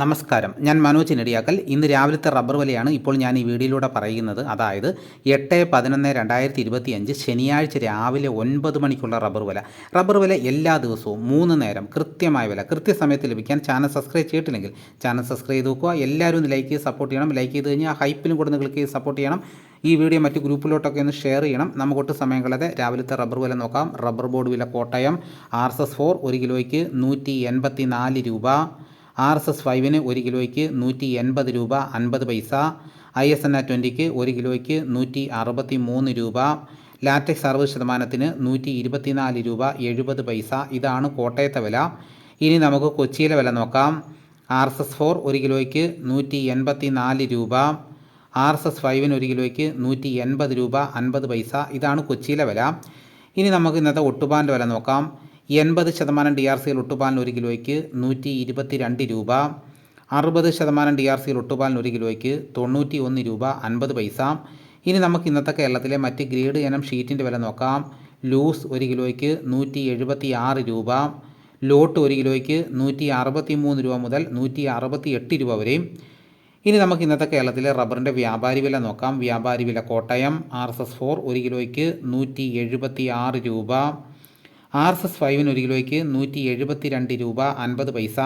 നമസ്കാരം. ഞാൻ മനോജ് നെടിയാക്കൽ. ഇന്ന് രാവിലത്തെ റബ്ബർ വിലയാണ് ഇപ്പോൾ ഞാൻ ഈ വീഡിയോയിലൂടെ പറയുന്നത്. അതായത് എട്ട് പതിനൊന്ന് രണ്ടായിരത്തി ഇരുപത്തി അഞ്ച് ശനിയാഴ്ച രാവിലെ ഒൻപത് മണിക്കുള്ള റബ്ബർ വില. റബ്ബർ വില എല്ലാ ദിവസവും മൂന്ന് നേരം കൃത്യമായ വില. കൃത്യസമയത്ത് ലഭിക്കാൻ ചാനൽ സബ്സ്ക്രൈബ് ചെയ്തിട്ടില്ലെങ്കിൽ ചാനൽ സബ്സ്ക്രൈബ് ചെയ്ത് നോക്കുക എല്ലാവരും ലൈക്ക് ചെയ്ത് സപ്പോർട്ട് ചെയ്യണം. ലൈക്ക് ചെയ്ത് കഴിഞ്ഞാൽ ഹൈപ്പിലും കൂടെ ക്ലിക്ക് ചെയ്ത് സപ്പോർട്ട് ചെയ്യണം. ഈ വീഡിയോ മറ്റ് ഗ്രൂപ്പിലോട്ടൊക്കെ ഒന്ന് ഷെയർ ചെയ്യണം. നമുക്കൊട്ട് സമയം കളയാതെ രാവിലത്തെ റബ്ബർ വില നോക്കാം. റബ്ബർ ബോർഡ് വില Kottayam. R S S four ഒരു കിലോയ്ക്ക് നൂറ്റി എൺപത്തി നാല് രൂപ. ആർ എസ് എസ് ഫൈവിന് ഒരു കിലോയ്ക്ക് നൂറ്റി എൺപത് രൂപ അൻപത് പൈസ ഐ എസ് എൻ ആ ട്വന്റിക്ക് ഒരു കിലോയ്ക്ക് നൂറ്റി അറുപത്തി മൂന്ന് രൂപ ലാറ്റക്സ് അറുപത് ശതമാനത്തിന് നൂറ്റി ഇരുപത്തിനാല് രൂപ എഴുപത് പൈസ. ഇതാണ് കോട്ടയത്തെ വില. ഇനി നമുക്ക് കൊച്ചിയിലെ വില നോക്കാം. ആർ എസ് എസ് ഫോർ ഒരു കിലോയ്ക്ക് നൂറ്റി എൺപത്തി നാല് രൂപ ആർ എസ് എസ് ഫൈവിന് ഒരു കിലോയ്ക്ക് നൂറ്റി എൺപത് രൂപ അൻപത് പൈസ. ഇതാണ് കൊച്ചിയിലെ വില. ഇനി നമുക്ക് ഇന്നത്തെ ഒട്ടുപാലിന്റെ വില നോക്കാം. എൺപത് ശതമാനം ഡി ആർ സിയിൽ ഒട്ടുപാലിന് ഒരു കിലോയ്ക്ക് നൂറ്റി ഇരുപത്തി രണ്ട് രൂപ അറുപത് ശതമാനം ഡി ആർ സിയിൽ ഒട്ടുപാലിന് ഒരു കിലോയ്ക്ക് തൊണ്ണൂറ്റി ഒന്ന് രൂപ അൻപത് പൈസ. ഇനി നമുക്ക് ഇന്നത്തെ കേരളത്തിലെ മറ്റ് ഗ്രേഡ് ഇനം ഷീറ്റിന്റെ വില നോക്കാം. ലൂസ് ഒരു കിലോയ്ക്ക് നൂറ്റി എഴുപത്തി ആറ് രൂപ ലോട്ട് ഒരു കിലോയ്ക്ക് നൂറ്റി അറുപത്തി മൂന്ന് രൂപ മുതൽ നൂറ്റി അറുപത്തി എട്ട് രൂപ വരെയും ഇനി നമുക്ക് ഇന്നത്തെ കേരളത്തിലെ റബ്ബറിന്റെ വ്യാപാരി വില നോക്കാം. വ്യാപാരി വില Kottayam R S S four ഒരു കിലോയ്ക്ക് നൂറ്റി എഴുപത്തി ആറ് രൂപ ആർ എസ് എസ് ഫൈവിന് ഒരു കിലോയ്ക്ക് നൂറ്റി എഴുപത്തി രണ്ട് രൂപ അൻപത് പൈസ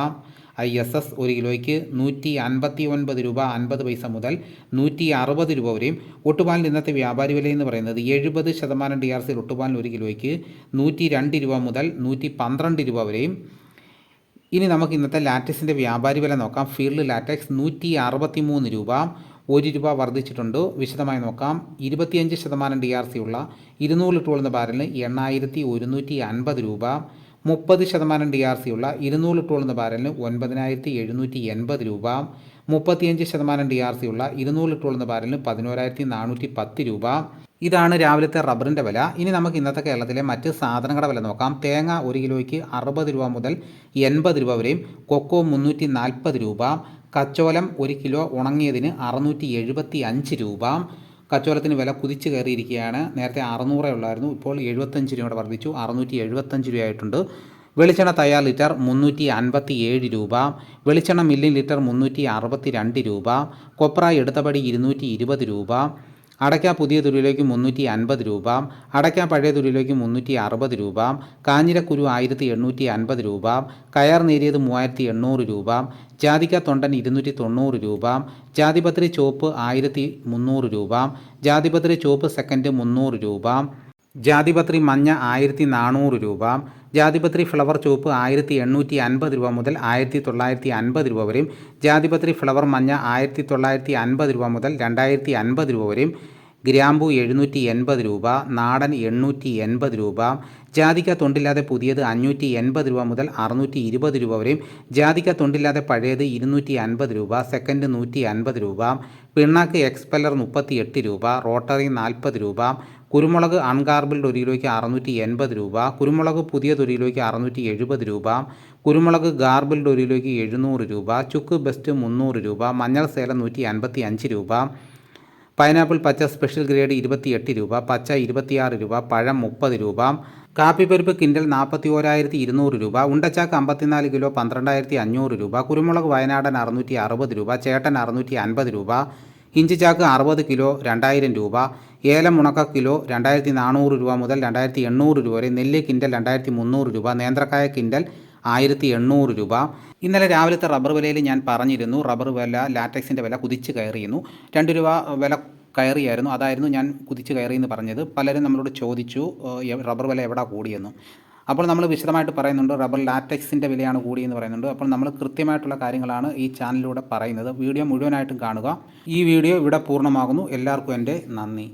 ഐ എസ് എസ് ഒരു കിലോയ്ക്ക് നൂറ്റി അൻപത്തി ഒൻപത് രൂപ അൻപത് പൈസ മുതൽ നൂറ്റി അറുപത് രൂപ വരെയും. ഒട്ടുപാലിന്റെ ഇന്നത്തെ വ്യാപാരി വില എന്ന് പറയുന്നത് എഴുപത് ശതമാനം ഡി ആർ സിയിൽ ഒട്ടുപാലിന് ഒരു കിലോയ്ക്ക് നൂറ്റി രണ്ട് രൂപ മുതൽ നൂറ്റി പന്ത്രണ്ട് രൂപ വരെയും. ഇനി നമുക്ക് ഇന്നത്തെ ലാറ്റക്സിന്റെ വ്യാപാരി വില നോക്കാം. ഫീൽഡ് ലാറ്റക്സ് നൂറ്റി അറുപത്തി മൂന്ന് രൂപ ഒരു രൂപ വർദ്ധിച്ചിട്ടുണ്ട്. വിശദമായി നോക്കാം. ഇരുപത്തിയഞ്ച് ശതമാനം ഡി ആർ സി ഉള്ള ഇരുന്നൂറ് ലിറ്റർ ഉള്ള ബാരലിന് എണ്ണായിരത്തി ഒരുന്നൂറ്റി അൻപത് രൂപ. മുപ്പത് ശതമാനം ഡി ആർ സി ഉള്ള ഇരുന്നൂറ് ലിറ്റർ ഉള്ള ബാരലിന് ഒൻപതിനായിരത്തി എഴുന്നൂറ്റി എൺപത് രൂപ. മുപ്പത്തിയഞ്ച് ശതമാനം ഡി ആർ സി ഉള്ള ഇരുന്നൂറ് ലിറ്റർ ഉള്ള ബാരലിന് പതിനോരായിരത്തി നാനൂറ്റി പത്ത് രൂപ. ഇതാണ് രാവിലത്തെ റബ്ബറിന്റെ വില. ഇനി നമുക്ക് ഇന്നത്തെ കേരളത്തിലെ മറ്റ് സാധനങ്ങളുടെ വില നോക്കാം. തേങ്ങ ഒരു കിലോയ്ക്ക് അറുപത് രൂപ മുതൽ എൺപത് രൂപ വരെയും കൊക്കോ മുന്നൂറ്റി നാൽപ്പത് രൂപ. കച്ചോലം ഒരു കിലോ ഉണങ്ങിയതിന് അറുന്നൂറ്റി എഴുപത്തി അഞ്ച് രൂപ. കച്ചോലത്തിന് വില കുതിച്ചു കയറിയിരിക്കുകയാണ്. നേരത്തെ അറുന്നൂറേ ഉള്ളായിരുന്നു. ഇപ്പോൾ എഴുപത്തഞ്ച് രൂപയുടെ വർദ്ധിച്ചു. അറുന്നൂറ്റി എഴുപത്തഞ്ച് രൂപയായിട്ടുണ്ട്. വെളിച്ചെണ്ണ തയ്യാർ ലിറ്റർ മുന്നൂറ്റി അൻപത്തി ഏഴ് രൂപ. വെളിച്ചെണ്ണ മില്ലി ലിറ്റർ മുന്നൂറ്റി അറുപത്തി രണ്ട് രൂപ. കൊപ്ര എടുത്തപടി ഇരുന്നൂറ്റി ഇരുപത് രൂപ. അടയ്ക്ക പുതിയ തുരിലേക്ക് മുന്നൂറ്റി അൻപത് രൂപ അടയ്ക്ക പഴയ തുരിലേക്ക് മുന്നൂറ്റി അറുപത് രൂപ കാഞ്ഞിരക്കുരു ആയിരത്തി എണ്ണൂറ്റി അൻപത് രൂപ കയർ നേരിയത് മൂവായിരത്തി എണ്ണൂറ് രൂപ ജാതിക്ക തൊണ്ടൻ ഇരുന്നൂറ്റി തൊണ്ണൂറ് രൂപ ജാതിപത്രി ചോപ്പ് ആയിരത്തി മുന്നൂറ് രൂപ ജാതിപത്രി ചോപ്പ് സെക്കൻഡ് മുന്നൂറ് രൂപ ജാതിപത്രി മഞ്ഞ ആയിരത്തി നാനൂറ് രൂപ ജാതിപത്രി ഫ്ലവർ ചുവപ്പ് ആയിരത്തി എണ്ണൂറ്റി അൻപത് രൂപ മുതൽ ആയിരത്തി തൊള്ളായിരത്തി അൻപത് രൂപ വരെയും ജാതിപത്രി ഫ്ലവർ മഞ്ഞ ആയിരത്തി തൊള്ളായിരത്തി അൻപത് രൂപ മുതൽ രണ്ടായിരത്തി അൻപത് രൂപ വരെയും ഗ്രാമ്പു എഴുന്നൂറ്റി എൺപത് രൂപ നാടൻ എണ്ണൂറ്റി എൺപത് രൂപ ജാതിക്ക തൊണ്ടില്ലാതെ പുതിയത് അഞ്ഞൂറ്റി എൺപത് രൂപ മുതൽ അറുന്നൂറ്റി ഇരുപത് രൂപ വരെയും ജാതിക്ക തൊണ്ടില്ലാതെ പഴയത് ഇരുന്നൂറ്റി അൻപത് രൂപ സെക്കൻഡ് നൂറ്റി അൻപത് രൂപ പിണ്ണാക്ക് എക്സ്പെല്ലർ മുപ്പത്തി എട്ട് രൂപ റോട്ടറി നാൽപ്പത് രൂപ കുരുമുളക് അൺഗാർബിൾഡ് ഒരു കിലോയ്ക്ക് അറുന്നൂറ്റി എൺപത് രൂപ കുരുമുളക് പുതിയത് ഒരു കിലോയ്ക്ക് അറുന്നൂറ്റി എഴുപത് രൂപ കുരുമുളക് ഗാർബിൾഡ് ഒരു കിലോയ്ക്ക് എഴുന്നൂറ് രൂപ ചുക്ക് ബെസ്റ്റ് മുന്നൂറ് രൂപ മഞ്ഞൾ സേല നൂറ്റി അൻപത്തി അഞ്ച് രൂപ പൈനാപ്പിൾ പച്ച സ്പെഷ്യൽ ഗ്രേഡ് ഇരുപത്തിയെട്ട് രൂപ പച്ച ഇരുപത്തിയാറ് രൂപ പഴം മുപ്പത് രൂപ കാപ്പിപ്പരിപ്പ് കിൻഡൽ നാൽപ്പത്തി ഓരായിരത്തി ഇരുന്നൂറ് രൂപ ഉണ്ടച്ചാക്ക് അമ്പത്തിനാല് കിലോ പന്ത്രണ്ടായിരത്തി അഞ്ഞൂറ് രൂപ കുരുമുളക് വയനാടൻ അറുന്നൂറ്റി അറുപത് രൂപ ചേട്ടൻ അറുന്നൂറ്റി അൻപത് രൂപ ഇഞ്ചിച്ചാക്ക് അറുപത് കിലോ രണ്ടായിരം രൂപ ഏലം ഉണക്ക കിലോ രണ്ടായിരത്തി നാനൂറ് രൂപ മുതൽ രണ്ടായിരത്തി എണ്ണൂറ് രൂപ വരെ നെല്ല് കിൻഡൽ രണ്ടായിരത്തി മുന്നൂറ് രൂപ നേന്ത്രക്കായ കിൻഡൽ ആയിരത്തി എണ്ണൂറ് രൂപ. ഇന്നലെ രാവിലത്തെ റബ്ബർ വിലയിൽ ഞാൻ പറഞ്ഞിരുന്നു റബ്ബർ വില ലാറ്റക്സിന്റെ വില കുതിച്ച് കയറിയിരുന്നു. രണ്ട് രൂപ വില കയറിയായിരുന്നു അതായിരുന്നു ഞാൻ കുതിച്ച് കയറിയെന്ന് പറഞ്ഞത്. പലരും നമ്മളോട് ചോദിച്ചു റബ്ബർ വില എവിടെ കൂടിയെന്ന്. അപ്പോൾ നമ്മൾ വിശദമായിട്ട് പറയുന്നുണ്ട് റബ്ബർ ലാറ്റക്സിന്റെ വിലയാണ് കൂടിയെന്ന് പറയുന്നുണ്ട്. അപ്പോൾ നമ്മൾ കൃത്യമായിട്ടുള്ള കാര്യങ്ങളാണ് ഈ ചാനലിലൂടെ പറയുന്നത്. വീഡിയോ മുഴുവനായിട്ടും കാണുക. ഈ വീഡിയോ ഇവിടെ പൂർണമാകുന്നു. എല്ലാവർക്കും എന്റെ നന്ദി.